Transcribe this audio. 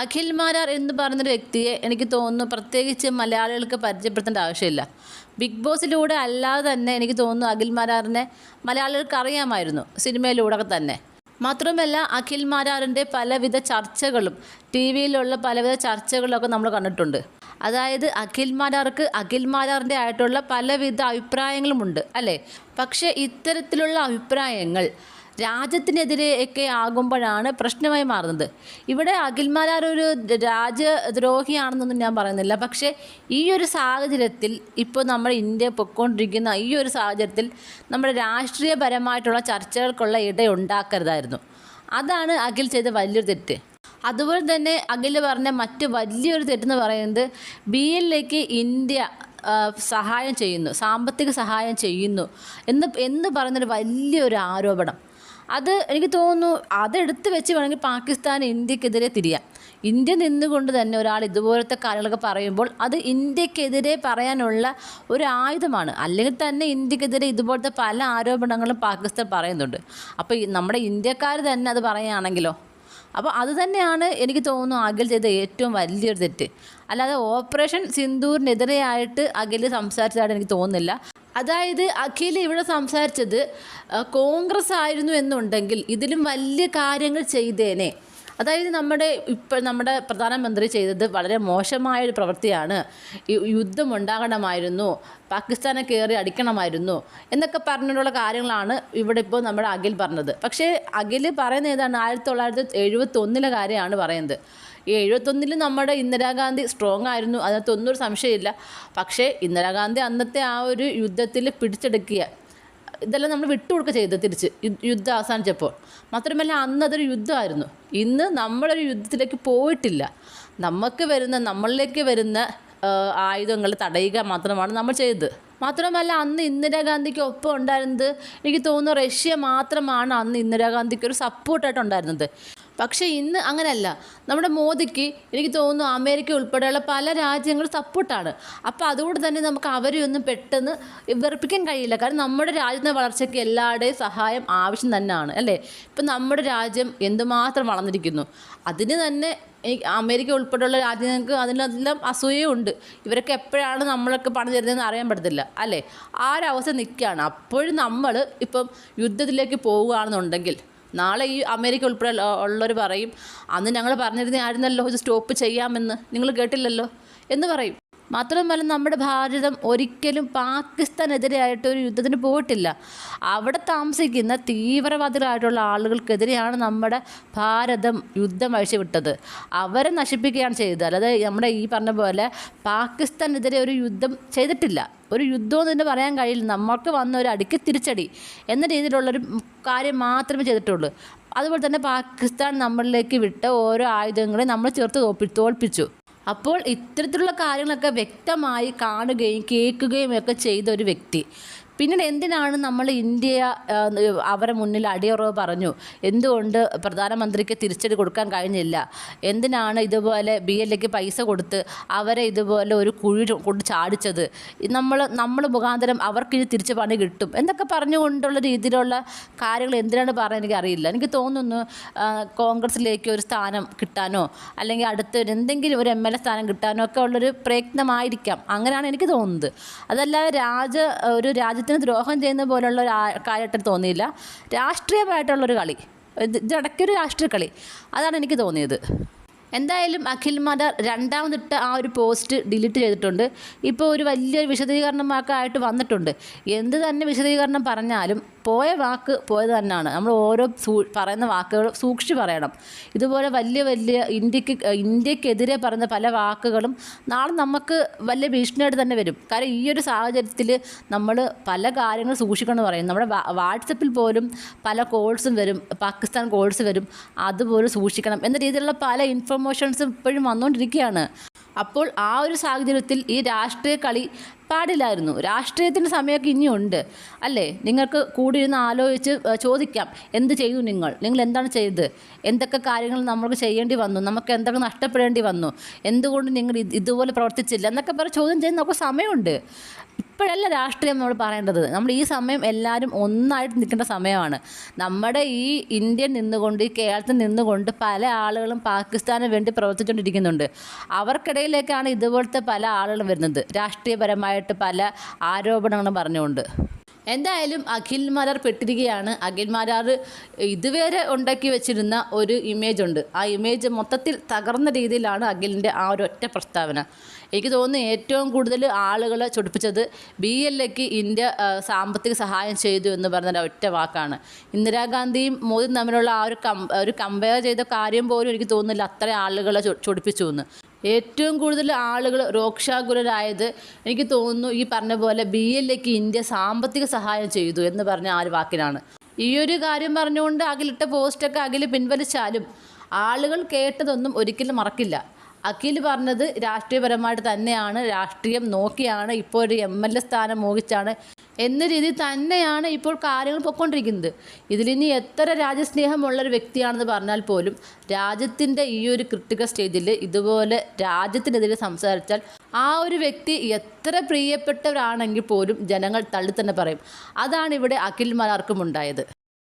അഖിൽ മാരാർ എന്ന് പറയുന്നൊരു വ്യക്തിയെ എനിക്ക് തോന്നുന്നു പ്രത്യേകിച്ച് മലയാളികൾക്ക് പരിചയപ്പെടുത്തേണ്ട ആവശ്യമില്ല. ബിഗ് ബോസിലൂടെ അല്ലാതെ തന്നെ എനിക്ക് തോന്നുന്നു അഖിൽ മാരാറിനെ മലയാളികൾക്ക് അറിയാമായിരുന്നു സിനിമയിലൂടെ തന്നെ. മാത്രമല്ല അഖിൽ മാരാറിന്റെ പലവിധ ചർച്ചകളും ടി വിയിലുള്ള പലവിധ ചർച്ചകളൊക്കെ നമ്മൾ കണ്ടിട്ടുണ്ട്. അതായത് അഖിൽ മാരാർക്ക് അഖിൽ മാരാറിന്റെ ആയിട്ടുള്ള പലവിധ അഭിപ്രായങ്ങളുമുണ്ട് അല്ലേ? പക്ഷേ ഇത്തരത്തിലുള്ള അഭിപ്രായങ്ങൾ രാജ്യത്തിനെതിരെ ഒക്കെ ആകുമ്പോഴാണ് പ്രശ്നമായി മാറുന്നത്. ഇവിടെ അഖിൽമാരാർ ഒരു രാജ്യദ്രോഹിയാണെന്നൊന്നും ഞാൻ പറയുന്നില്ല. പക്ഷേ ഈ ഒരു സാഹചര്യത്തിൽ ഇപ്പോൾ നമ്മൾ ഇന്ത്യ പൊയ്ക്കൊണ്ടിരിക്കുന്ന ഈ ഒരു സാഹചര്യത്തിൽ നമ്മുടെ രാഷ്ട്രീയപരമായിട്ടുള്ള ചർച്ചകൾക്കുള്ള ഇട ഉണ്ടാക്കരുതായിരുന്നു. അതാണ് അഖിൽ ചെയ്ത വലിയൊരു തെറ്റ്. അതുപോലെ തന്നെ അഖിൽ പറഞ്ഞ മറ്റ് വലിയൊരു തെറ്റെന്ന് പറയുന്നത് ബി എല്ലിലേക്ക് ഇന്ത്യ സഹായം ചെയ്യുന്നു സാമ്പത്തിക സഹായം ചെയ്യുന്നു എന്ന് എന്ന് പറയുന്നൊരു വലിയൊരു ആരോപണം. അത് എനിക്ക് തോന്നുന്നു അതെടുത്ത് വെച്ച് വേണമെങ്കിൽ പാകിസ്ഥാൻ ഇന്ത്യക്കെതിരെ തിരിയാം. ഇന്ത്യ നിന്നുകൊണ്ട് തന്നെ ഒരാൾ ഇതുപോലത്തെ കാര്യങ്ങളൊക്കെ പറയുമ്പോൾ അത് ഇന്ത്യക്കെതിരെ പറയാനുള്ള ഒരു ആയുധമാണ്. അല്ലെങ്കിൽ തന്നെ ഇന്ത്യക്കെതിരെ ഇതുപോലത്തെ പല ആരോപണങ്ങളും പാകിസ്ഥാൻ പറയുന്നുണ്ട്. അപ്പോൾ നമ്മുടെ ഇന്ത്യക്കാർ തന്നെ അത് പറയുകയാണെങ്കിലോ? അപ്പോൾ അത് തന്നെയാണ് എനിക്ക് തോന്നുന്നു അഖിൽ ചെയ്ത ഏറ്റവും വലിയൊരു തെറ്റ്. അല്ലാതെ ഓപ്പറേഷൻ സിന്ദൂറിനെതിരെയായിട്ട് അഖിൽ സംസാരിച്ചതായിട്ട് എനിക്ക് തോന്നുന്നില്ല. അതായത് അഖില ഇവിടെ സംസാരിച്ചത് കോൺഗ്രസ് ആയിരുന്നു എന്നുണ്ടെങ്കിൽ ഇതിലും വലിയ കാര്യങ്ങൾ ചെയ്തേനെ. അതായത് നമ്മുടെ ഇപ്പോൾ നമ്മുടെ പ്രധാനമന്ത്രി ചെയ്തത് വളരെ മോശമായ ഒരു പ്രവൃത്തിയാണ് യുദ്ധം ഉണ്ടാകണമായിരുന്നു. പാകിസ്ഥാനെ കയറി അടിക്കണമായിരുന്നു. എന്നൊക്കെ പറഞ്ഞിട്ടുള്ള കാര്യങ്ങളാണ് ഇവിടെ ഇപ്പോൾ നമ്മുടെ അഖിൽ പറഞ്ഞത്. പക്ഷേ അഖിൽ പറയുന്ന ഏതാണ്? ആയിരത്തി തൊള്ളായിരത്തി എഴുപത്തൊന്നിലെ കാര്യമാണ് പറയുന്നത്. ഈ എഴുപത്തൊന്നിൽ നമ്മുടെ ഇന്ദിരാഗാന്ധി സ്ട്രോങ് ആയിരുന്നു. അതിനകത്തൊന്നും ഒരു സംശയമില്ല. പക്ഷേ ഇന്ദിരാഗാന്ധി അന്നത്തെ ആ ഒരു യുദ്ധത്തിൽ പിടിച്ചെടുക്കുക ഇതെല്ലാം നമ്മൾ വിട്ടുകൊടുക്കുക ചെയ്തത് തിരിച്ച്. യുദ്ധം അവസാനിച്ചപ്പോൾ. മാത്രമല്ല അന്ന് അതൊരു യുദ്ധമായിരുന്നു. ഇന്ന് നമ്മളൊരു യുദ്ധത്തിലേക്ക് പോയിട്ടില്ല. നമുക്ക് വരുന്ന നമ്മളിലേക്ക് വരുന്ന ആയുധങ്ങൾ തടയുക മാത്രമാണ് നമ്മൾ ചെയ്തത്. മാത്രമല്ല അന്ന് ഇന്ദിരാഗാന്ധിക്ക് ഒപ്പം ഉണ്ടായിരുന്നത് എനിക്ക് തോന്നുന്നു റഷ്യ മാത്രമാണ് അന്ന് ഇന്ദിരാഗാന്ധിക്ക് ഒരു സപ്പോർട്ടായിട്ട് ഉണ്ടായിരുന്നത്. പക്ഷേ ഇന്ന് അങ്ങനെയല്ല നമ്മുടെ മോദിക്ക് എനിക്ക് തോന്നുന്നു അമേരിക്ക ഉൾപ്പെടെയുള്ള പല രാജ്യങ്ങളും സപ്പോർട്ടാണ്. അപ്പോൾ അതുകൊണ്ട് തന്നെ നമുക്ക് അവരെ ഒന്നും പെട്ടെന്ന് വെറുപ്പിക്കാൻ കഴിയില്ല. കാരണം നമ്മുടെ രാജ്യത്തിന്റെ വളർച്ചയ്ക്ക് എല്ലാവരുടെയും സഹായം ആവശ്യം തന്നെയാണ് അല്ലേ? ഇപ്പം നമ്മുടെ രാജ്യം എന്തുമാത്രം വളർന്നിരിക്കുന്നു. അതിന് തന്നെ അമേരിക്ക ഉൾപ്പെടെയുള്ള രാജ്യങ്ങൾക്ക് അതിനെല്ലാം അസൂയയുണ്ട്. ഇവരൊക്കെ എപ്പോഴാണ് നമ്മളൊക്കെ പണി തരുന്നതെന്ന് അറിയാൻ പറ്റത്തില്ല അല്ലേ? ആ ഒരു അവസ്ഥ നിൽക്കുകയാണ്. അപ്പോഴും നമ്മൾ ഇപ്പം യുദ്ധത്തിലേക്ക് പോവുകയാണെന്നുണ്ടെങ്കിൽ നാളെ ഈ അമേരിക്ക ഉൾപ്പെടെ ഉള്ളവർ പറയും അന്ന് ഞങ്ങൾ പറഞ്ഞിരുന്ന ആയിരുന്നല്ലോ ഇത് സ്റ്റോപ്പ് ചെയ്യാമെന്ന്. നിങ്ങൾ കേട്ടില്ലല്ലോ? എന്ന് പറയും. മാത്രമല്ല നമ്മുടെ ഭാരതം ഒരിക്കലും പാകിസ്ഥാനെതിരെയായിട്ട് ഒരു യുദ്ധത്തിന് പോയിട്ടില്ല. അവിടെ താമസിക്കുന്ന തീവ്രവാദികളായിട്ടുള്ള ആളുകൾക്കെതിരെയാണ് നമ്മുടെ ഭാരതം യുദ്ധം അഴിച്ചുവിട്ടത്. അവരെ നശിപ്പിക്കുകയാണ് ചെയ്തത്. അല്ലാതെ നമ്മുടെ ഈ പറഞ്ഞ പോലെ പാകിസ്ഥാനെതിരെ ഒരു യുദ്ധം ചെയ്തിട്ടില്ല. ഒരു യുദ്ധം എന്ന് തന്നെ പറയാൻ കഴിയില്ല. നമ്മൾക്ക് വന്ന ഒരു അടുക്ക് തിരിച്ചടി എന്ന രീതിയിലുള്ളൊരു കാര്യം മാത്രമേ ചെയ്തിട്ടുള്ളൂ. അതുപോലെ തന്നെ പാകിസ്ഥാൻ നമ്മളിലേക്ക് വിട്ട ഓരോ ആയുധങ്ങളെ നമ്മൾ ചേർത്ത് തോൽപ്പി തോൽപ്പിച്ചു. അപ്പോൾ ഇത്തരത്തിലുള്ള കാര്യങ്ങളൊക്കെ വ്യക്തമായി കാണുകയും കേൾക്കുകയും ഒക്കെ ചെയ്ത ഒരു വ്യക്തി. പിന്നീട് എന്തിനാണ് നമ്മൾ ഇന്ത്യ അവരെ മുന്നിൽ അടിയറവ് പറഞ്ഞു? എന്തുകൊണ്ട് പ്രധാനമന്ത്രിക്ക് തിരിച്ചടി കൊടുക്കാൻ കഴിഞ്ഞില്ല? എന്തിനാണ് ഇതുപോലെ ബി എല്ലേക്ക് പൈസ കൊടുത്ത് അവരെ ഇതുപോലെ ഒരു കുഴി കൊണ്ട് ചാടിച്ചത്? നമ്മൾ നമ്മൾ മുഖാന്തരം അവർക്ക് ഇനി തിരിച്ച് പണി കിട്ടും. എന്നൊക്കെ പറഞ്ഞുകൊണ്ടുള്ള രീതിയിലുള്ള കാര്യങ്ങൾ എന്തിനാണ് പറയാൻ എനിക്ക് അറിയില്ല എനിക്ക് തോന്നുന്നു കോൺഗ്രസിലേക്ക് ഒരു സ്ഥാനം കിട്ടാനോ അല്ലെങ്കിൽ അടുത്ത എന്തെങ്കിലും ഒരു എം എൽ എ സ്ഥാനം കിട്ടാനോ ഒക്കെ ഉള്ളൊരു പ്രയത്നമായിരിക്കാം. അങ്ങനെയാണ് എനിക്ക് തോന്നുന്നത്. അതല്ലാതെ രാജ ഒരു രാജ്യത്തിന് ദ്രോഹം ചെയ്യുന്ന പോലുള്ള ഒരു കാര്യമായിട്ട് തോന്നിയില്ല. രാഷ്ട്രീയമായിട്ടുള്ളൊരു കളി. ഇതടക്കൊരു രാഷ്ട്രീയ കളി. അതാണ് എനിക്ക് തോന്നിയത്. എന്തായാലും അഖിൽ മാദർ രണ്ടാമതിട്ട ആ ഒരു പോസ്റ്റ് ഡിലീറ്റ് ചെയ്തിട്ടുണ്ട്. ഇപ്പോൾ ഒരു വലിയൊരു വിശദീകരണമൊക്കെ ആയിട്ട് വന്നിട്ടുണ്ട്. എന്ത് തന്നെ വിശദീകരണം പറഞ്ഞാലും പോയ വാക്ക് പോയത് തന്നെയാണ് നമ്മൾ ഓരോ സൂ പറയുന്ന വാക്കുകൾ സൂക്ഷിച്ച് പറയണം. ഇതുപോലെ വലിയ വലിയ ഇന്ത്യയ്ക്ക് ഇന്ത്യക്കെതിരെ പറയുന്ന പല വാക്കുകളും നാളെ നമുക്ക് വലിയ ഭീഷണിയായിട്ട് തന്നെ വരും. കാരണം ഈ ഒരു സാഹചര്യത്തിൽ നമ്മൾ പല കാര്യങ്ങൾ സൂക്ഷിക്കണം എന്ന് പറയും. നമ്മുടെ വാട്സപ്പിൽ പോലും പല കോൾസും വരും. പാകിസ്ഥാൻ കോൾസ് വരും. അതുപോലെ സൂക്ഷിക്കണം എന്ന രീതിയിലുള്ള പല ഇൻഫർമേഷൻസും ഇപ്പോഴും വന്നുകൊണ്ടിരിക്കുകയാണ് അപ്പോൾ ആ ഒരു സാഹചര്യത്തിൽ ഈ രാഷ്ട്രീയ കളി പാടില്ലായിരുന്നു. രാഷ്ട്രീയത്തിന്റെ സമയമൊക്കെ ഇനിയുണ്ട്. അല്ലേ? നിങ്ങൾക്ക് കൂടിയിരുന്ന് ആലോചിച്ച് ചോദിക്കാം. എന്ത് ചെയ്തു നിങ്ങൾ? നിങ്ങൾ എന്താണ് ചെയ്തത്? എന്തൊക്കെ കാര്യങ്ങൾ നമ്മൾക്ക് ചെയ്യേണ്ടി വന്നു? നമുക്ക് എന്തൊക്കെ നഷ്ടപ്പെടേണ്ടി വന്നു? എന്തുകൊണ്ട് നിങ്ങൾ ഇതുപോലെ പ്രവർത്തിച്ചില്ല? എന്നൊക്കെ പറഞ്ഞ് ചോദ്യം ചെയ്യുന്ന നമുക്ക് സമയമുണ്ട്. ഇപ്പോഴല്ല രാഷ്ട്രീയം നമ്മൾ പറയേണ്ടത്. നമ്മൾ ഈ സമയം എല്ലാവരും ഒന്നായിട്ട് നിൽക്കേണ്ട സമയമാണ്. നമ്മുടെ ഈ ഇന്ത്യ നിന്നുകൊണ്ട് ഈ കേരളത്തിൽ നിന്നുകൊണ്ട് പല ആളുകളും പാകിസ്ഥാന് വേണ്ടി പ്രവർത്തിച്ചുകൊണ്ടിരിക്കുന്നുണ്ട്. അവർക്കിടയിലേക്കാണ് ഇതുപോലത്തെ പല ആളുകളും വരുന്നത്. രാഷ്ട്രീയപരമായിട്ട് പല ആരോപണങ്ങളും പറഞ്ഞുകൊണ്ട്. എന്തായാലും അഖിൽ മാരാർ പെട്ടിരിക്കുകയാണ് അഖിൽ മാരാർ ഇതുവരെ ഉണ്ടാക്കി വെച്ചിരുന്ന ഒരു ഇമേജ് ഉണ്ട്. ആ ഇമേജ് മൊത്തത്തിൽ തകർന്ന രീതിയിലാണ് അഖിലിന്റെ ആ ഒരു ഒറ്റ പ്രസ്താവന. എനിക്ക് തോന്നുന്നു ഏറ്റവും കൂടുതൽ ആളുകളെ ചൊടിപ്പിച്ചത് ബി എൽ എക്ക് ഇന്ത്യ സാമ്പത്തിക സഹായം ചെയ്തു എന്ന് പറഞ്ഞ ഒറ്റ വാക്കാണ്. ഇന്ദിരാഗാന്ധിയും മോദിയും തമ്മിലുള്ള ആ ഒരു കം ഒരു കമ്പയർ ചെയ്ത കാര്യം പോലും എനിക്ക് തോന്നുന്നില്ല അത്ര ആളുകളെ ചൊടിപ്പിച്ചു എന്ന്. ഏറ്റവും കൂടുതൽ ആളുകൾ രോക്ഷാകുലരായത് എനിക്ക് തോന്നുന്നു ഈ പറഞ്ഞ പോലെ ബി എല്ലേക്ക് ഇന്ത്യ സാമ്പത്തിക സഹായം ചെയ്തു എന്ന് പറഞ്ഞ ആ ഒരു വാക്കിനാണ്. ഈ ഒരു കാര്യം പറഞ്ഞുകൊണ്ട് അഖിലിട്ട പോസ്റ്റൊക്കെ അഖിൽ പിൻവലിച്ചാലും ആളുകൾ കേട്ടതൊന്നും ഒരിക്കലും മറക്കില്ല. അഖിൽ പറഞ്ഞത് രാഷ്ട്രീയപരമായിട്ട് തന്നെയാണ് രാഷ്ട്രീയം നോക്കിയാണ് ഇപ്പോൾ ഒരു എം എൽ എ സ്ഥാനം മോഹിച്ചാണ് എന്ന രീതിയിൽ തന്നെയാണ് ഇപ്പോൾ കാര്യങ്ങൾ പൊയ്ക്കൊണ്ടിരിക്കുന്നത്. ഇതിലിനി എത്ര രാജ്യസ്നേഹമുള്ള ഒരു വ്യക്തിയാണെന്ന് പറഞ്ഞാൽ പോലും രാജ്യത്തിന്റെ ഈ ഒരു ക്രിട്ടിക്കൽ സ്റ്റേജിൽ ഇതുപോലെ രാജ്യത്തിനെതിരെ സംസാരിച്ചാൽ ആ ഒരു വ്യക്തി എത്ര പ്രിയപ്പെട്ടവരാണെങ്കിൽ പോലും ജനങ്ങൾ തള്ളി തന്നെ പറയും. അതാണ് ഇവിടെ അഖിൽ മലാർക്കും ഉണ്ടായത്.